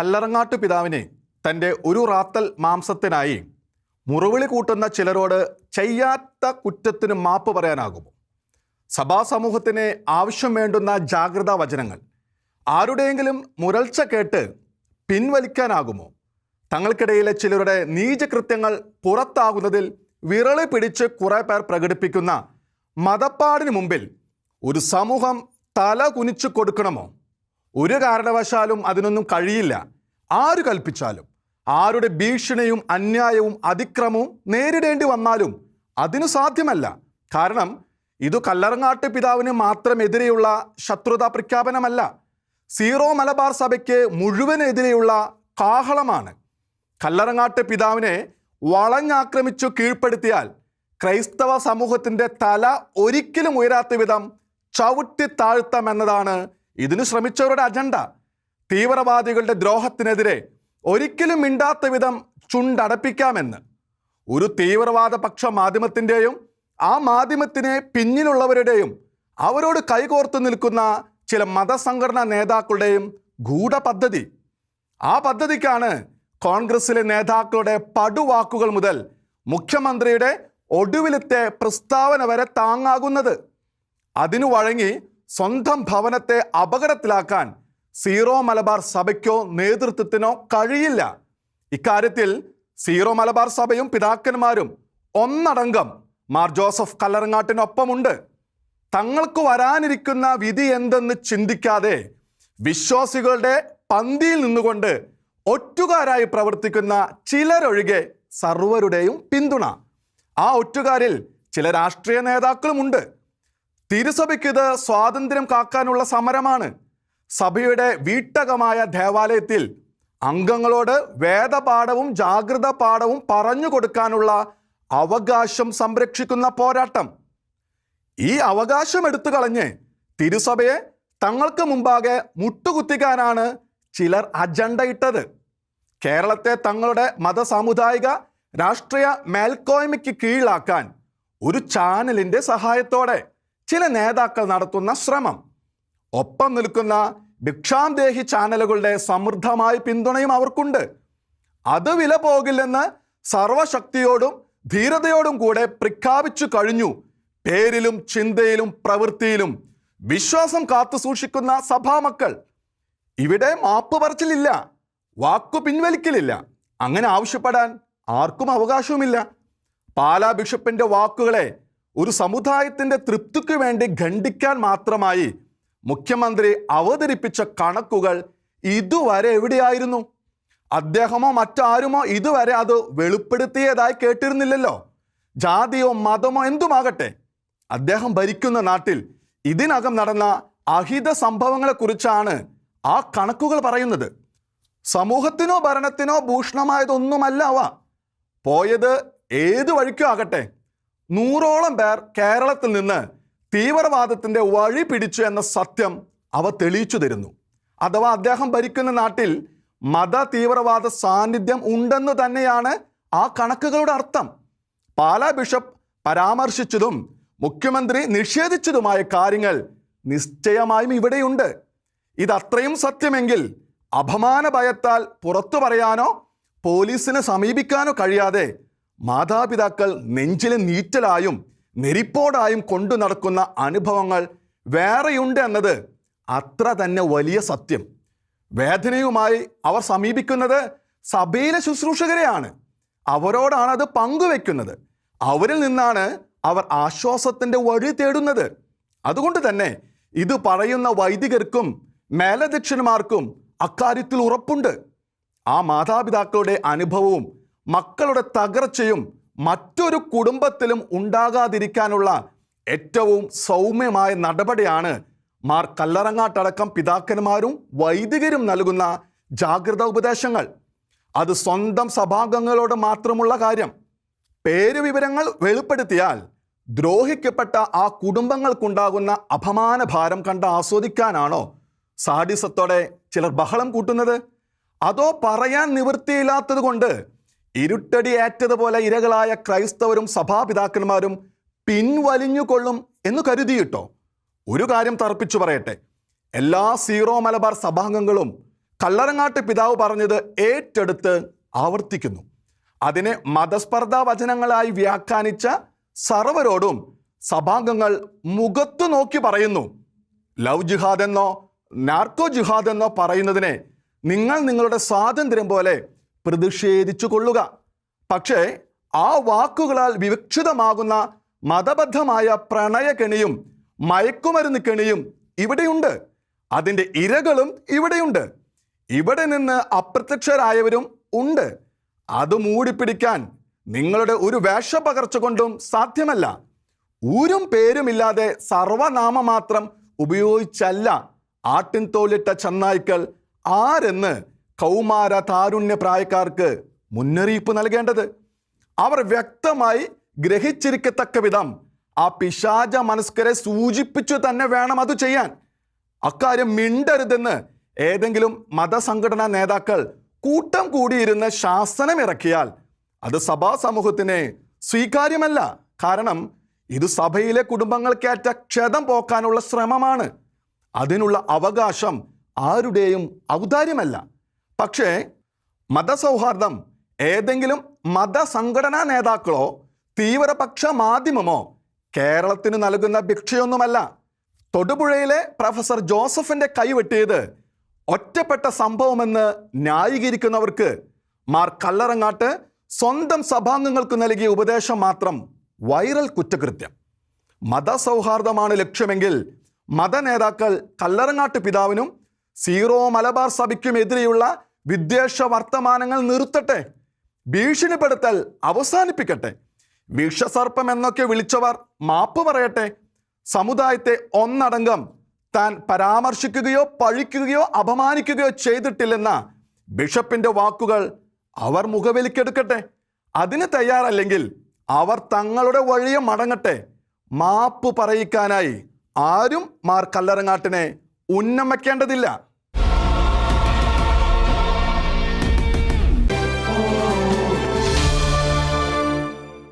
കല്ലറങ്ങാട്ട് പിതാവിനെ തന്റെ ഒരു റാത്തൽ മാംസത്തിനായി മുറവിളി കൂട്ടുന്ന ചിലരോട് ചെയ്യാത്ത കുറ്റത്തിന് മാപ്പ് പറയാനാകുമോ? സഭാസമൂഹത്തിന് ആവശ്യം വേണ്ടുന്ന ജാഗ്രതാ വചനങ്ങൾ ആരുടെയെങ്കിലും മുരൾച്ച കേട്ട് പിൻവലിക്കാനാകുമോ? തങ്ങൾക്കിടയിലെ ചിലരുടെ നീചകൃത്യങ്ങൾ പുറത്താകുന്നതിൽ വിരളി പിടിച്ച് കുറെ പേർ പ്രകടിപ്പിക്കുന്ന മതപ്പാടിന് മുമ്പിൽ ഒരു സമൂഹം തല കുനിച്ചു കൊടുക്കണമോ? ഒരു കാരണവശാലും അതിനൊന്നും കഴിയില്ല. ആര് കൽപ്പിച്ചാലും? ആരുടെ ഭീഷണിയും അന്യായവും അതിക്രമവും നേരിടേണ്ടി വന്നാലും അതിനു സാധ്യമല്ല. കാരണം ഇത് കല്ലറങ്ങാട്ട് പിതാവിന് മാത്രം എതിരെയുള്ള ശത്രുതാ പ്രഖ്യാപനമല്ല. സീറോ മലബാർ സഭയ്ക്ക് മുഴുവനെതിരെയുള്ള കാഹളമാണ്. കല്ലറങ്ങാട്ട് പിതാവിനെ വളഞ്ഞാക്രമിച്ചു കീഴ്പ്പെടുത്തിയാൽ ക്രൈസ്തവ സമൂഹത്തിന്റെ തല ഒരിക്കലും ഉയരാത്ത വിധം ചവിട്ടി താഴ്ത്താമെന്നതാണ് ഇതിനു ശ്രമിച്ചവരുടെ അജണ്ട. തീവ്രവാദികളുടെ ദ്രോഹത്തിനെതിരെ ഒരിക്കലും മിണ്ടാത്ത വിധം ചുണ്ടടപ്പിക്കാമെന്ന്. ഒരു തീവ്രവാദ പക്ഷ മാധ്യമത്തിന്റെയും ആ മാധ്യമത്തിനെ പിന്നിലുള്ളവരുടെയും അവരോട് കൈകോർത്ത് നിൽക്കുന്ന ചില മതസംഘടനാ നേതാക്കളുടെയും ഗൂഢപദ്ധതി. ആ പദ്ധതിക്കാണ് കോൺഗ്രസിലെ നേതാക്കളുടെ പടുവാക്കുകൾ മുതൽ മുഖ്യമന്ത്രിയുടെ ഒടുവിലത്തെ പ്രസ്താവന വരെ താങ്ങാകുന്നത്. അതിനു വഴങ്ങി സ്വന്തം ഭവനത്തെ അപകടത്തിലാക്കാൻ സീറോ മലബാർ സഭയ്ക്കോ നേതൃത്വത്തിനോ കഴിയില്ല. ഇക്കാര്യത്തിൽ സീറോ മലബാർ സഭയും പിതാക്കന്മാരും ഒന്നടങ്കം മാർ ജോസഫ് കല്ലറങ്ങാട്ടിനൊപ്പമുണ്ട്. തങ്ങൾക്ക് വരാനിരിക്കുന്ന വിധി എന്തെന്ന് ചിന്തിക്കാതെ വിശ്വാസികളുടെ പന്തിയിൽ നിന്നുകൊണ്ട് ഒറ്റുകാരായി പ്രവർത്തിക്കുന്ന ചിലരൊഴികെ സർവരുടെയും പിന്തുണ. ആ ഒറ്റുകാരിൽ ചില രാഷ്ട്രീയ നേതാക്കളുമുണ്ട്. തിരുസഭയ്ക്ക് ഇത് സ്വാതന്ത്ര്യം കാക്കാനുള്ള സമരമാണ്. സഭയുടെ വീട്ടകമായ ദേവാലയത്തിൽ അംഗങ്ങളോട് വേദപാഠവും ജാഗ്രത പാഠവും പറഞ്ഞു കൊടുക്കാനുള്ള അവകാശം സംരക്ഷിക്കുന്ന പോരാട്ടം. ഈ അവകാശം എടുത്തു കളഞ്ഞ് തിരുസഭയെ തങ്ങൾക്ക് മുമ്പാകെ മുട്ടുകുത്തിക്കാനാണ് ചിലർ അജണ്ട ഇട്ടത്. കേരളത്തെ തങ്ങളുടെ മതസാമുദായിക രാഷ്ട്രീയ മേൽക്കോയ്മയ്ക്ക് കീഴിലാക്കാൻ ഒരു ചാനലിന്റെ സഹായത്തോടെ ചില നേതാക്കൾ നടത്തുന്ന ശ്രമം. ഒപ്പം നിൽക്കുന്ന ഭിക്ഷാന്തേഹി ചാനലുകളുടെ സമൃദ്ധമായ പിന്തുണയും അവർക്കുണ്ട്. അത് വില പോകില്ലെന്ന് സർവശക്തിയോടും ധീരതയോടും കൂടെ പ്രഖ്യാപിച്ചു കഴിഞ്ഞു. പേരിലും ചിന്തയിലും പ്രവൃത്തിയിലും വിശ്വാസം കാത്തു സൂക്ഷിക്കുന്ന സഭാമക്കൾ. ഇവിടെ മാപ്പ് പറച്ചിലില്ല വാക്കു പിൻവലിക്കലില്ല. അങ്ങനെ ആവശ്യപ്പെടാൻ ആർക്കും അവകാശവുമില്ല. പാലാ ബിഷപ്പിന്റെ വാക്കുകളെ ഒരു സമുദായത്തിന്റെ തൃപ്തിക്ക് വേണ്ടി ഖണ്ഡിക്കാൻ മാത്രമായി മുഖ്യമന്ത്രി അവതരിപ്പിച്ച കണക്കുകൾ ഇതുവരെ എവിടെയായിരുന്നു? അദ്ദേഹമോ മറ്റാരുമോ ഇതുവരെ അത് വെളിപ്പെടുത്തിയതായി കേട്ടിരുന്നില്ലല്ലോ. ജാതിയോ മതമോ എന്തുമാകട്ടെ അദ്ദേഹം ഭരിക്കുന്ന നാട്ടിൽ ഇതിനകം നടന്ന അഹിത സംഭവങ്ങളെക്കുറിച്ചാണ് ആ കണക്കുകൾ പറയുന്നത്. സമൂഹത്തിനോ ഭരണത്തിനോ ഭൂഷണമായതൊന്നുമല്ല അവ. പോയത് ഏത് വഴിക്കും ആകട്ടെ നൂറോളം പേർ കേരളത്തിൽ നിന്ന് തീവ്രവാദത്തിന്റെ വഴി പിടിച്ചു എന്ന സത്യം അവ തെളിയിച്ചു തരുന്നു. അഥവാ അദ്ദേഹം ഭരിക്കുന്ന നാട്ടിൽ മത തീവ്രവാദ സാന്നിധ്യം ഉണ്ടെന്ന് തന്നെയാണ് ആ കണക്കുകളുടെ അർത്ഥം. പാലാ ബിഷപ്പ് പരാമർശിച്ചതും മുഖ്യമന്ത്രി നിഷേധിച്ചതുമായ കാര്യങ്ങൾ നിശ്ചയമായും ഇവിടെയുണ്ട്. ഇതത്രയും സത്യമെങ്കിൽ അപമാന ഭയത്താൽ പുറത്തു പറയാനോ പോലീസിനെ സമീപിക്കാനോ കഴിയാതെ മാതാപിതാക്കൾ നെഞ്ചിലെ നീറ്റലായും നെരിപ്പോടായും കൊണ്ടു നടക്കുന്ന അനുഭവങ്ങൾ വേറെയുണ്ട് എന്നത് അത്ര തന്നെ വലിയ സത്യം. വേദനയുമായി അവർ സമീപിക്കുന്നത് സഭയിലെ ശുശ്രൂഷകരെയാണ്. അവരോടാണ് അത് പങ്കുവെക്കുന്നത്. അവരിൽ നിന്നാണ് അവർ ആശ്വാസത്തിന്റെ വഴി തേടുന്നത്. അതുകൊണ്ട് തന്നെ ഇത് പറയുന്ന വൈദികർക്കും മേലധ്യക്ഷന്മാർക്കും അക്കാര്യത്തിൽ ഉറപ്പുണ്ട്. ആ മാതാപിതാക്കളുടെ അനുഭവവും മക്കളുടെ തകർച്ചയും മറ്റൊരു കുടുംബത്തിലും ഉണ്ടാകാതിരിക്കാനുള്ള ഏറ്റവും സൗമ്യമായ നടപടിയാണ് മാർ കല്ലറങ്ങാട്ടടക്കം പിതാക്കന്മാരും വൈദികരും നൽകുന്ന ജാഗ്രത ഉപദേശങ്ങൾ. അത് സ്വന്തം സഭാംഗങ്ങളോട് മാത്രമുള്ള കാര്യം. പേര് വിവരങ്ങൾ വെളിപ്പെടുത്തിയാൽ ദ്രോഹിക്കപ്പെട്ട ആ കുടുംബങ്ങൾക്കുണ്ടാകുന്ന അപമാന ഭാരം കണ്ട് ആസ്വദിക്കാനാണോ സാഡിസത്തോടെ ചിലർ ബഹളം കൂട്ടുന്നത്? അതോ പറയാൻ നിവൃത്തിയില്ലാത്തത് കൊണ്ട് ഇരുട്ടടിയേറ്റതുപോലെ ഇരകളായ ക്രൈസ്തവരും സഭാപിതാക്കന്മാരും പിൻവലിഞ്ഞുകൊള്ളും എന്ന് കരുതിയിട്ടോ? ഒരു കാര്യം തർപ്പിച്ചു പറയട്ടെ. എല്ലാ സീറോ മലബാർ സഭാംഗങ്ങളും കല്ലറങ്ങാട്ട് പിതാവ് പറഞ്ഞത് ഏറ്റെടുത്ത് ആവർത്തിക്കുന്നു. അതിനെ മതസ്പർദ്ധാ വചനങ്ങളായി വ്യാഖ്യാനിച്ച സർവരോടും സഭാംഗങ്ങൾ മുഖത്തു നോക്കി പറയുന്നു. ലവ് ജിഹാദ് എന്നോ നാർക്കോ ജിഹാദ് എന്നോ പറയുന്നതിനെ നിങ്ങൾ നിങ്ങളുടെ സ്വാതന്ത്ര്യം പോലെ പ്രതിഷേധിച്ചു കൊള്ളുക പക്ഷേ ആ വാക്കുകളാൽ വിവക്ഷിതമാകുന്ന മതബദ്ധമായ പ്രണയകെണിയും മയക്കുമരുന്ന് കെണിയും ഇവിടെയുണ്ട്. അതിന്റെ ഇരകളും ഇവിടെയുണ്ട്. ഇവിടെ നിന്ന് അപ്രത്യക്ഷരായവരും ഉണ്ട്. അത് മൂടിപ്പിടിക്കാൻ നിങ്ങളുടെ ഒരു വേഷപകർച്ച കൊണ്ടും സാധ്യമല്ല. ഊരും പേരുമില്ലാതെ സർവനാമ മാത്രം ഉപയോഗിച്ചല്ല ആട്ടിൻ തോലിട്ട ചെന്നായ്ക്കൾ ആരെന്ന് കൗമാര താരുണ്യ പ്രായക്കാർക്ക് മുന്നറിയിപ്പ് നൽകേണ്ടത്. അവർ വ്യക്തമായി ഗ്രഹിച്ചിരിക്കത്തക്ക വിധം ആ പിശാച മനസ്കരെ സൂചിപ്പിച്ചു തന്നെ വേണം അത് ചെയ്യാൻ. അക്കാര്യം മിണ്ടരുതെന്ന് ഏതെങ്കിലും മതസംഘടനാ നേതാക്കൾ കൂട്ടം കൂടിയിരുന്ന് ശാസനം ഇറക്കിയാൽ അത് സഭാ സമൂഹത്തിന് സ്വീകാര്യമല്ല. കാരണം ഇത് സഭയിലെ കുടുംബങ്ങൾക്കേറ്റ ക്ഷതം പോക്കാനുള്ള ശ്രമമാണ്. അതിനുള്ള അവകാശം ആരുടെയും ഔദാര്യമല്ല. പക്ഷേ മതസൗഹാർദ്ദം ഏതെങ്കിലും മതസംഘടനാ നേതാക്കളോ തീവ്രപക്ഷ മാധ്യമമോ കേരളത്തിന് നൽകുന്ന ഭിക്ഷയൊന്നുമല്ല. തൊടുപുഴയിലെ പ്രൊഫസർ ജോസഫിന്റെ കൈവെട്ടിയത് ഒറ്റപ്പെട്ട സംഭവമെന്ന് ന്യായീകരിക്കുന്നവർക്ക് മാർ കല്ലറങ്ങാട്ട് സ്വന്തം സഭാംഗങ്ങൾക്ക് നൽകിയ ഉപദേശം മാത്രം വൈറൽ കുറ്റകൃത്യം. മതസൗഹാർദ്ദമാണ് ലക്ഷ്യമെങ്കിൽ മതനേതാക്കൾ കല്ലറങ്ങാട്ട് പിതാവിനും സീറോ മലബാർ സഭയ്ക്കുമെതിരെയുള്ള വിദ്വേഷ വർത്തമാനങ്ങൾ നിർത്തട്ടെ ഭീഷണിപ്പെടുത്തൽ അവസാനിപ്പിക്കട്ടെ. വിഷസർപ്പം എന്നൊക്കെ വിളിച്ചവർ മാപ്പ് പറയട്ടെ. സമുദായത്തെ ഒന്നടങ്കം താൻ പരാമർശിക്കുകയോ പഴിക്കുകയോ അപമാനിക്കുകയോ ചെയ്തിട്ടില്ലെന്ന ബിഷപ്പിന്റെ വാക്കുകൾ അവർ മുഖവിലിക്കെടുക്കട്ടെ. അതിന് തയ്യാറല്ലെങ്കിൽ അവർ തങ്ങളുടെ വഴിയെ മടങ്ങട്ടെ. മാപ്പ് പറയിക്കാനായി ആരും മാർ കല്ലറങ്ങാട്ടിനെ ഉന്നം വയ്ക്കേണ്ടതില്ല